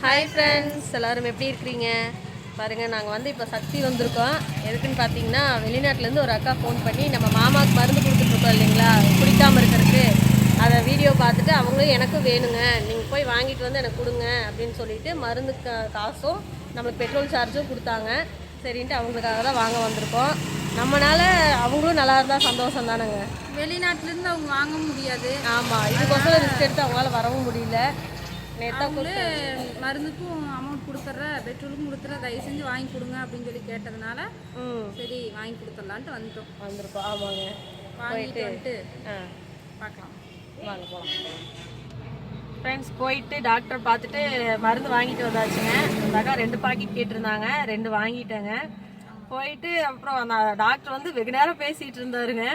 Hi friends எல்லாரும் எப்படி இருக்கிறீங்க? பாருங்கள் நாங்கள் வந்து இப்போ சக்தி வந்திருக்கோம். எதுக்குன்னு பார்த்தீங்கன்னா வெளிநாட்டிலேருந்து ஒரு அக்கா ஃபோன் பண்ணி நம்ம மாமாவுக்கு மருந்து கொடுத்துட்ருக்கோம் இல்லைங்களா? குடிக்காமல் இருக்கிறதுக்கு. அதை வீடியோ பார்த்துட்டு அவங்களும் எனக்கும் வேணுங்க. நீங்கள் போய் வாங்கிட்டு வந்து எனக்கு கொடுங்க அப்படின்னு சொல்லிட்டு மருந்து காசும் நம்மளுக்கு பெட்ரோல் சார்ஜும் கொடுத்தாங்க. சரின்ட்டு அவங்களுக்காக தான் வாங்க வந்திருக்கோம். நம்மனால அவங்களும் நல்லா இருந்தால் சந்தோஷம் தானேங்க. வெளிநாட்டுல இருந்து அவங்க வாங்க முடியாது. ஆமாம் இதுக்கோசரம் ரிஸ்க் எடுத்து அவங்களால வரவும் முடியல. அவங்களே மருந்துக்கும் அமௌண்ட் கொடுத்துட்ற பெட்ரோலுக்கும் கொடுத்துட்ற தயவு செஞ்சு வாங்கி கொடுங்க அப்படின்னு சொல்லி கேட்டதுனால ம். சரி வாங்கி கொடுத்துடலான்ட்டு வந்துட்டோம். வந்திருக்கோம். ஆமாங்க. வாங்கிட்டு வந்துட்டு பார்க்கலாம். வாங்க போகலாம் ஃப்ரெண்ட்ஸ் போயிட்டு டாக்டர் பார்த்துட்டு மருந்து வாங்கிட்டு வந்தாச்சுங்க. அந்த அக்கா ரெண்டு பாக்கெட் கேட்டிருந்தாங்க. ரெண்டு வாங்கிட்டேங்க. போயிட்டு அப்புறம் அந்த டாக்டர் வந்து வெகு நேரம் பேசிகிட்டு இருந்தாருங்க.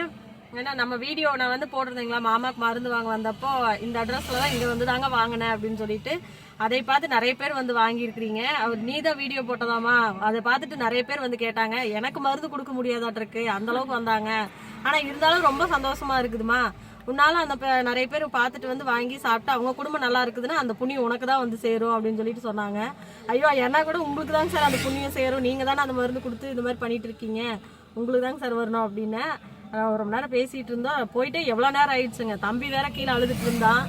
ஏன்னா நம்ம வீடியோ நான் வந்து போட்டிருந்தீங்களா? மாமாக்கு மருந்து வாங்க வந்தப்போ இந்த அட்ரஸில் தான் இங்கே வந்து தாங்க வாங்கினேன் அப்படின்னு சொல்லிட்டு அதை பார்த்து நிறைய பேர் வந்து வாங்கியிருக்கிறீங்க. அவர் நீ தான் வீடியோ போட்டதாமா அதை பார்த்துட்டு நிறைய பேர் வந்து கேட்டாங்க எனக்கு மருந்து கொடுக்க முடியாதாட்டிருக்கு. அந்த அளவுக்கு வந்தாங்க. ஆனால் இருந்தாலும் ரொம்ப சந்தோஷமா இருக்குதுமா உன்னால அந்த ப- நிறைய பேர் பார்த்துட்டு வந்து வாங்கி சாப்பிட்டு அவங்க குடும்பம் நல்லா இருக்குதுன்னா அந்த புண்ணியம் உனக்கு தான் வந்து சேரும் அப்படின்னு சொல்லிட்டு சொன்னாங்க. ஐயோ என்ன கூட உங்களுக்கு தாங்க சார் அந்த புண்ணியம் சேரும். நீங்க தானே அந்த மருந்து கொடுத்து இந்த மாதிரி பண்ணிட்டு இருக்கீங்க. உங்களுக்கு தாங்க சார் வரணும் அப்படின்னு. ஒரு மணி நேரம் பேசிட்டு இருந்தோம். போயிட்டு எவ்வளோ நேரம் ஆயிடுச்சுங்க. தம்பி வேற கீழே அழுதுட்டு இருந்தான்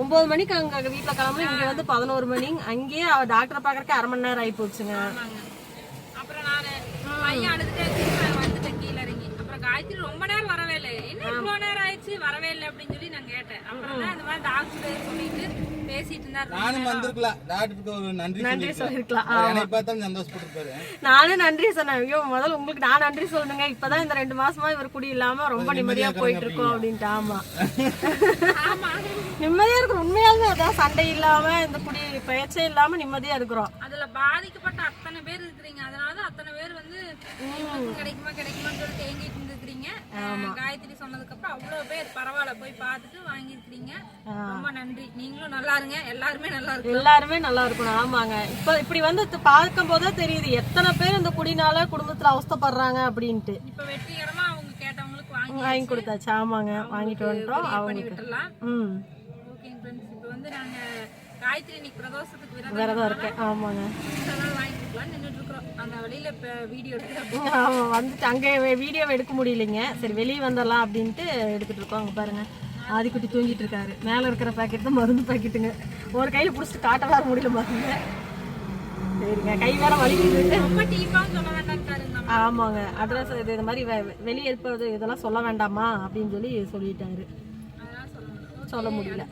ஒன்பது மணிக்கு அங்க வீட்டில் கிளம்பி இங்க வந்து பதினோரு மணி. அங்கேயே அவ டாக்டரை பார்க்கறக்கு அரை மணி நேரம் ஆகி போச்சுங்க நானு அப்புறம் நான் பையன் அழுதுட்டே திரும்பி நான் வந்துட்டேன் கீழே இறங்கி அப்புறம் காயத்ரி ரொம்ப நேரம் வரவே இல்லை. என்ன இவ்வளோ நேரம் ஆயிடுச்சு? வரவே இல்லை அப்படின்னு சொல்லி நான் கேட்டேன். அப்புறம் தான் இந்த மாதிரி டாக்டர் சொல்லிட்டு பேசிட்டு இருந்தார். நானும் வந்திருக்கலாம் டாக்டருக்கு ஒரு நன்றி நன்றி சொல்லிருக்கலாம் சொல்லிருக்கலாம் என்னை பார்த்தா சந்தோஷப்பட்டிருப்பாரு நானும் நன்றி சொன்னேன். ஐயோ முதல்ல உங்களுக்கு நான் நன்றி சொல்லணுங்க. இப்பதான் இந்த ரெண்டு மாசமா இவர் குடி இல்லாம ரொம்ப நிம்மதியா போயிட்டு இருக்கோம் அப்படின்ட்டு. ஆமா. நிம்மதியா இருக்கும் உண்மையாலுமே அதான் சண்டை இல்லாம இந்த குடி பெயர்ச்சே இல்லாம நிம்மதியா இருக்கிறோம். அதுல பாதிக்கப்பட்ட அத்தனை பேர் இருக்கிறீங்க. அதனால தான் அத்தனை பேர் வந்து கிடைக்குமா கிடைக்குமான்னு சொல்லிட்டு ஏங்கிட்டு இருந்திருக்கிறீங்க அஹ் காயத்ரி சொன்னதுக்கு அப்புறம் அவ்வளவு பேர் பரவாயில்ல போய் பார்த்துட்டு வாங்கியிருக்கிறீங்க. ரொம்ப நன்றி. நீங்களும் நல்லா இருங்க. எல்லாருமே நல்லா இருக்கு எல்லாருமே நல்லா இருக்கணும். ஆமாங்க. இப்ப இப்படி வந்து பார்க்கும் போதே தெரியுது எத்தனை பேர் இந்த குடினால குடும்பத்துல அவஸ்தைப்படுறாங்க அப்படின்ட்டு. இப்ப வெற்றிகரமா அவங்க கேட்டவங்களுக்கு வாங்கி வாங்கி கொடுத்தாச்சு. ஆமாங்க. வாங்கிட்டு வந்துட்டோம். பண்ணி அவங்களுக்கு. விட்டுறலாம் ம். ஓகேங்க ஃப்ரெண்ட்ஸ் இப்போ வந்து நாங்க காயத்ரி இன்னைக்கு பிரதோஷத்துக்கு விரதம் விரதம் இருக்கேன். ஆமாங்க. அதனால வாங்கி கொடுக்கலாம் நின்றுட்டு இருக்கிறோம் அந்த வழியில இப்ப வீடியோ எடுத்து ஆமா வந்துட்டு அங்கே வீடியோ எடுக்க முடியலைங்க. சரி வெளியே வந்துடலாம் அப்படின்ட்டு எடுத்துட்டு இருக்கோம் அங்க பாருங்க. ஆதிக்குட்டி தூங்கிட்டு இருக்காரு. மேல இருக்கிற பாக்கெட் தான் மருந்து பாக்கெட்டுங்க ஒரு கையில புடிச்சிட்டு காட்ட வேற முடியல மருந்து சரிங்க கை வேற வலிக்குது. ஆமாங்க. அட்ரஸ் இது இந்த மாதிரி வெளியே இருப்பது இதெல்லாம் சொல்ல வேண்டாமா அப்படின்னு சொல்லி சொல்லிட்டாரு. சொல்ல முடியல.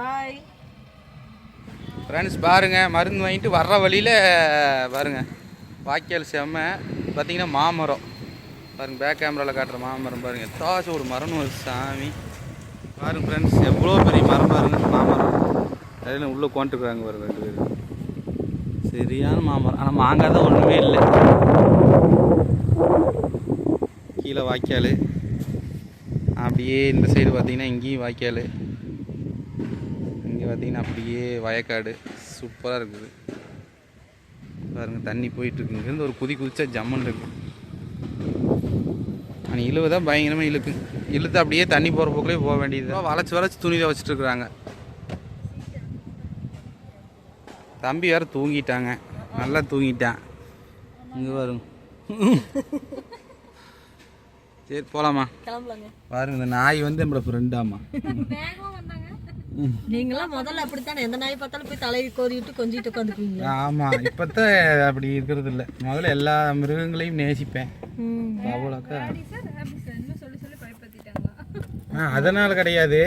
பாய் ஃப்ரெண்ட்ஸ் பாருங்கள் மருந்து வாங்கிட்டு வர்ற வழியில் பாருங்க வாய்க்கால் செம்ம பார்த்தீங்கன்னா மாமரம். பாருங்கள் பேக் கேமராவில் காட்டுற மாமரம் பாருங்கள் எத்தாச்சும் ஒரு மரம் ஒரு சாமி. பாருங்கள் ஃப்ரெண்ட்ஸ் எவ்வளோ பெரிய மரம் பாருங்கள் மாமரம். அதில் உள்ளே கொண்டுருக்குறாங்க பாருங்க ரெண்டு பேரும். சரியான மாமரம். ஆனால் மாங்காய் தான் ஒன்றுமே இல்லை. கீழே வாய்க்கால். அப்படியே இந்த சைடு பார்த்தீங்கன்னா இங்கேயும் வாய்க்கால். பார்த்தீங்கன்னா அப்படியே வயக்காடு. சூப்பராக இருக்குது. பாருங்க தண்ணி போயிட்டு இருக்கு இங்கேருந்து ஒரு குதி குதிச்சா ஜம்மன் இருக்கு ஆனால் இழுவை தான் பயங்கரமாக இழுக்கு. இழுத்து அப்படியே தண்ணி போகிற போக்கிலே போக வேண்டியது வளைச்சி வளைச்சி துணியில் வச்சுட்டு இருக்கிறாங்க தம்பி வேற தூங்கிட்டாங்க. நல்லா தூங்கிட்டான். இங்கே பாருங்க. சரி போகலாமா பாருங்க இந்த நாய் வந்து நம்மளோட ஃப்ரெண்டாமா வேகமா வந்தாங்க. நீங்களாம் முதல்ல அப்படித்தானே? எந்த நாய் பார்த்தாலும் போய் தலையை கோதிட்டு கொஞ்சிட்டு உட்காந்துக்குவீங்க. ஆமா இப்பதான் அப்படி இருக்கிறது இல்ல. முதல்ல எல்லா மிருகங்களையும் நேசிப்பேன். ம். அவ்வளோக்கா. அதனால கிடையாது.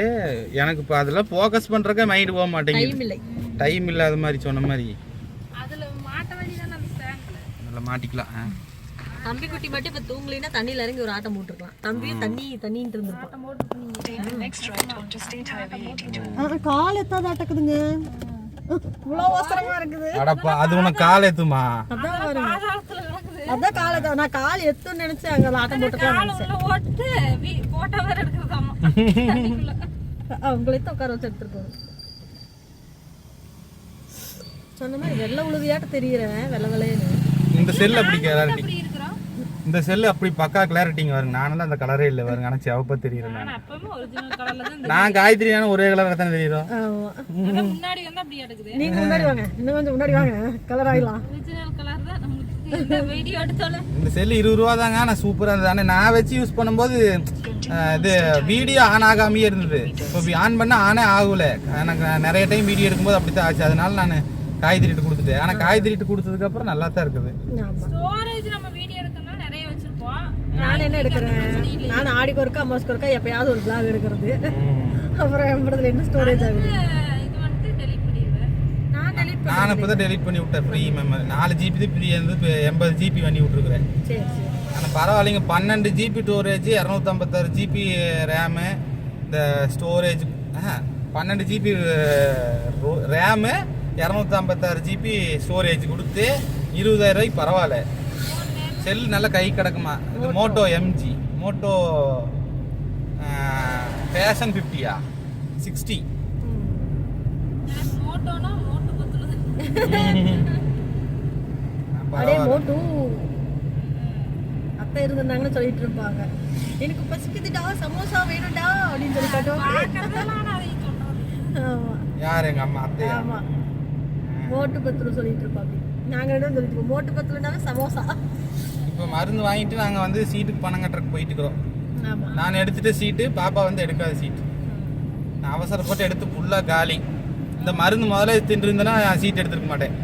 எனக்கு இப்போ அதெல்லாம் ஃபோக்கஸ் பண்றதுக்கே மைண்ட் போக மாட்டேங்குது. டைம் இல்லை. டைம் இல்லாத மாதிரி சொன்ன மாதிரி. அதுல மாட்டிக்கலாம். ஆ. தம்பி குட்டி மட்டும் இப்ப தூங்கலைன்னா தண்ணியில இறங்கி ஒரு ஆட்டம் போட்டுருக்கலாம். தம்பியும் தண்ணி தண்ணின்ட்டு இருந்திருப்பான் கால் எத்தாத ஆட்டக்குதுங்க. அது உனக்கு கால் எத்துமா? அதான் பாருங்க. அதான் கால் எத்த நான் கால் எத்துன்னு நினைச்சேன் அங்க ஆட்டம் போட்டுக்கலாம் அவங்களே உட்கார வச்சு எடுத்துட்டு போகணும் சொன்ன மாதிரி வெள்ளை உழுதியாட்ட தெரியுறேன் வெள்ளை வெள்ளையன்னு. இந்த செல்ல பிடிக்க எல்லாரும் இப்படி இருக்கிறோம் இந்த செல்லு அப்படி பக்கா கிளாரிட்டிங்க வருங்க. நானெல்லாம் அந்த கலரே இல்லை வருங்க ஆனால் சிவப்பா தெரியுறேன் நான். நான் காயத்ரியான ஒரே கலராக தானே தெரியுறோம் ஆமா. ஆனா முன்னாடி வந்து அப்படி எடுக்குது. நீங்க முன்னாடி வாங்க. இன்னும் கொஞ்சம் முன்னாடி வாங்க. கலர் ஆயிடலாம். ஒரிஜினல் கலர் தான் நம்மளுக்கு இந்த வீடியோ எடுத்தாலும் இந்த செல்லு இருபது ரூபா தாங்க. ஆனால் சூப்பராக இருந்தது. ஆனால் நான் வச்சு யூஸ் பண்ணும்போது இது வீடியோ ஆன் ஆகாமையே இருந்தது. இப்போ ஆன் பண்ண ஆனே ஆகல. எனக்கு நிறைய டைம் வீடியோ எடுக்கும்போது அப்படி தான் ஆச்சு. அதனால நான் காய்கறிட்டு கொடுத்துட்டேன் ஆனால் காய்கறிட்டு கொடுத்ததுக்கப்புறம் நல்லா தான் இருக்குது. ஆமா. ஸ்டோரேஜ் நம்ம வீடியோ எடுக்கணும்னா நிறைய வச்சிருப்போம். நான் என்ன எடுக்கிறேன்? நான் ஆடிக்கு ஒருக்கா அம்மாஸ்க்கு ஒருக்கா எப்பயாவது ஒரு vlog எடுக்கிறது. அப்புறம் எம்படத்துல என்ன ஸ்டோரேஜ் ஆகுது? நான் delete பண்ண நான் இப்போ தான் டெலிட் பண்ணி விட்டேன். ஃப்ரீ மெமரி நாலு ஜிபி தான் ஃப்ரீ இருந்து இப்போ எண்பது ஜிபி பண்ணி சரி ஆனால் பரவாயில்லைங்க. பன்னெண்டு ஜிபி ஸ்டோரேஜ் இரநூத்தம்பத்தாறு ஜிபி ரேமு இந்த ஸ்டோரேஜ் பன்னெண்டு ஜிபி ரேமு இரநூத்தம்பத்தாறு ஜிபி ஸ்டோரேஜ் கொடுத்து இருபதாயிரம் ரூபாய்க்கு பரவாயில்ல. செல் நல்ல கை கிடக்குமா? இது மோட்டோ எம்ஜி மோட்டோ ஃபேஷன் ஃபிஃப்டியா சிக்ஸ்டி மோட்டோனா மோட்டு பத்துல அடே மோட்டு அத்தை இருந்தாங்கன்னு சொல்லிட்டு இருப்பாங்க. எனக்கு பசிக்குதுடா சமோசா வேணும்டா அப்படின்னு சொல்லி ஆமா. யார் எங்கள் அம்மா? அத்தையா? ஆமா. மோட்டு பத்துல சொல்லிட்டு இருப்பாங்க நாங்க என்ன சொல்லிட்டு மோட்டு பத்துலனாவே சமோசா. இப்போ மருந்து வாங்கிட்டு நாங்கள் வந்து சீட்டுக்கு பணம் கட்டுறதுக்கு போயிட்டு இருக்கிறோம். நான் எடுத்துட்டு சீட்டு பாப்பா வந்து எடுக்காத சீட்டு. நான் அவசரப்பட்டு எடுத்து ஃபுல்லாக காலி. இந்த மருந்து முதல்ல தின்று இருந்தேன்னா சீட் எடுத்துருக்க மாட்டேன்.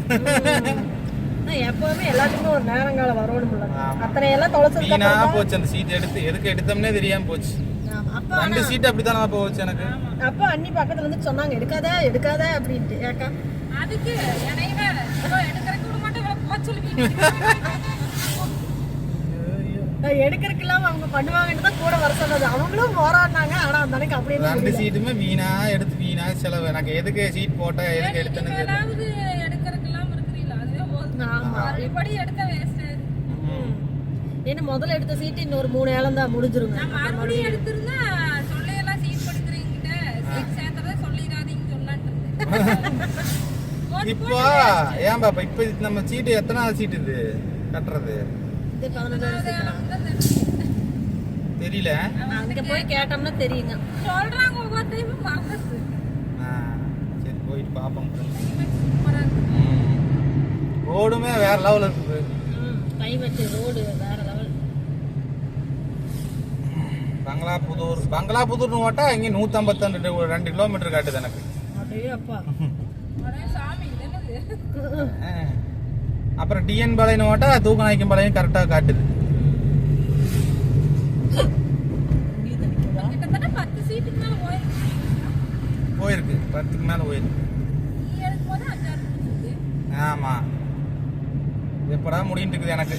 எப்பவுமே எல்லாத்துக்குமே ஒரு நேரங்காலம் வரணும்ல. ஆமா. அத்தனை எல்லாம் அப்புறம் போச்சு அந்த சீட் எடுத்து. எதுக்கு எடுத்தோம்னே தெரியாம போச்சு. ரெண்டு சீட் அப்படித்தானே போச்சு எனக்கு. அப்ப அண்ணி பக்கத்துல இருந்து சொன்னாங்க எடுக்காத எடுக்காத அப்படின்ட்டு. ஏக்கா? அதுக்கு இடையில எடுக்கிறதுக்கு விட மாட்டேன் இவ்வளோ போக அவங்க பண்ணுவாங்கன்னு தான் கூட வர சொன்னது. அவங்களும் போராடினாங்க ஆனா அந்த அன்னைக்கு அப்படியே ரெண்டு சீட்டுமே வீணா எடுத்து வீணா செலவு. எனக்கு எதுக்கு சீட் போட்டா எதுக்கு எடுத்தேன்னு ஏதாவது எடுக்கிறதுக்கெல்லாம் இருக்கிறீங்களா? அதுவே போதும். மறுபடி எடுத்த வேஸ்ட் ஏன்னா முதல்ல எடுத்த சீட்டு இன்னொரு மூணு ஏலம் தான் முடிஞ்சிருங்க. நான் மறுபடியும் எடுத்திருந்தா இப்போ ஏன் பாப்பா இப்போ நம்ம சீட்டு எத்தனாவது சீட் இது கட்டுறது? சீட்டு தெரியல. அங்க போய் கேட்டோம்னா தெரியுங்க. சொல்றாங்க மறந்துச்சு சரி போயிட்டு இருக்கு. ரோடுமே வேற லெவல் இருக்குது. கை வச்ச ரோடு வேற லெவல் பங்களாபுதூர் பங்களாபுதூர்னு ஓட்டா இங்கே நூற்றம்பத்தி ரெண்டு கிலோமீட்டர் காட்டுது எனக்கு. அப்படியே அப்பா ஒரே சாமி. அப்புறம் டிஎன் பாளையம் ஓட்டா தூக்கநாய்க்கம் பாளையம் கரெக்டாக காட்டுது. போயிருக்கு. பத்துக்கு மேலே போயிருக்கு. ஆமாம் எப்படா முடிஞ்சுட்டு இருக்குது எனக்கு.